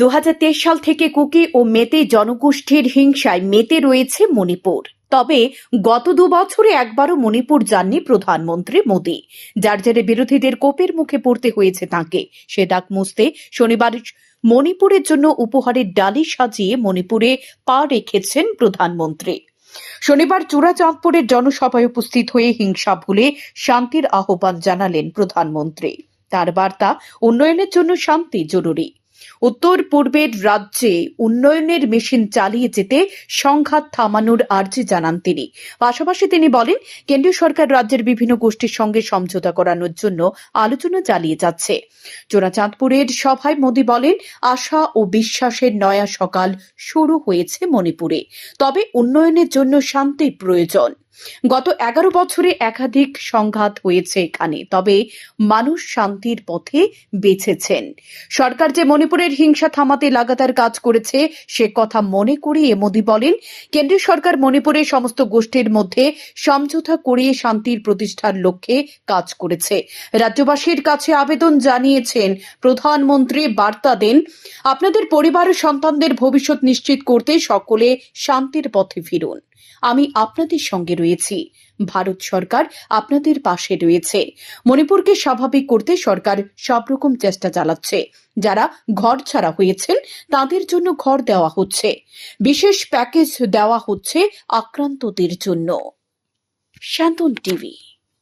দু হাজার তেইশ সাল থেকে কুকি ও মেতে জনগোষ্ঠীর হিংসায় মেতে রয়েছে মণিপুর। তবে গত দু বছরে একবারও মণিপুর যাননি প্রধানমন্ত্রী মোদী। যার জেরে বিরোধীদের কোপের মুখে পড়তে হয়েছে তাঁকে। সে ডাক মুছতে শনিবার মণিপুরের জন্য উপহারের ডালি সাজিয়ে মণিপুরে পা রেখেছেন প্রধানমন্ত্রী। শনিবার চূড়াচাঁদপুরের জনসভায় উপস্থিত হয়ে হিংসা ভুলে শান্তির আহ্বান জানালেন প্রধানমন্ত্রী। তার বার্তা উন্নয়নের জন্য শান্তি জরুরি। উত্তর পূর্বের রাজ্যে উন্নয়নের মেশিন চালিয়ে যেতে সংঘাত থামানোর আর্জি জানান তিনি। পাশাপাশি তিনি বলেন, কেন্দ্রীয় সরকার রাজ্যের বিভিন্ন গোষ্ঠীর সঙ্গে সমঝোতা করানোর জন্য আলোচনা চালিয়ে যাচ্ছে। চোরাচাঁদপুরের সভায় মোদী বলেন, আশা ও বিশ্বাসের নয়া সকাল শুরু হয়েছে মণিপুরে। তবে উন্নয়নের জন্য শান্তির প্রয়োজন। গত এগারো বছরে একাধিক সংঘাত হয়েছে এখানে, তবে মানুষ শান্তির পথে বেছেছেন সরকার যে মণিপুরের হিংসা থামাতে লাগাতার কাজ করেছে, সে কথা মনে করিয়ে মোদী বলেন, কেন্দ্রীয় সরকার মণিপুরের সমস্ত গোষ্ঠীর মধ্যে সমঝোতা করিয়ে শান্তির প্রতিষ্ঠার লক্ষ্যে কাজ করেছে। রাজ্যবাসীর কাছে আবেদন জানিয়েছেন প্রধানমন্ত্রী, বার্তা দেন, আপনাদের পরিবার ও সন্তানদের ভবিষ্যৎ নিশ্চিত করতে সকলে শান্তির পথে ফিরুন। আমি আপনাদের সঙ্গে রয়েছি। ভারত সরকার আপনাদের পাশে রয়েছে। মণিপুরকে স্বাভাবিক করতে সরকার সব রকম চেষ্টা চালাচ্ছে। যারা ঘর ছাড়া হয়েছেন, তাদের জন্য ঘর দেওয়া হচ্ছে। বিশেষ প্যাকেজ দেওয়া হচ্ছে আক্রান্তদের জন্য। শান্তন টিভি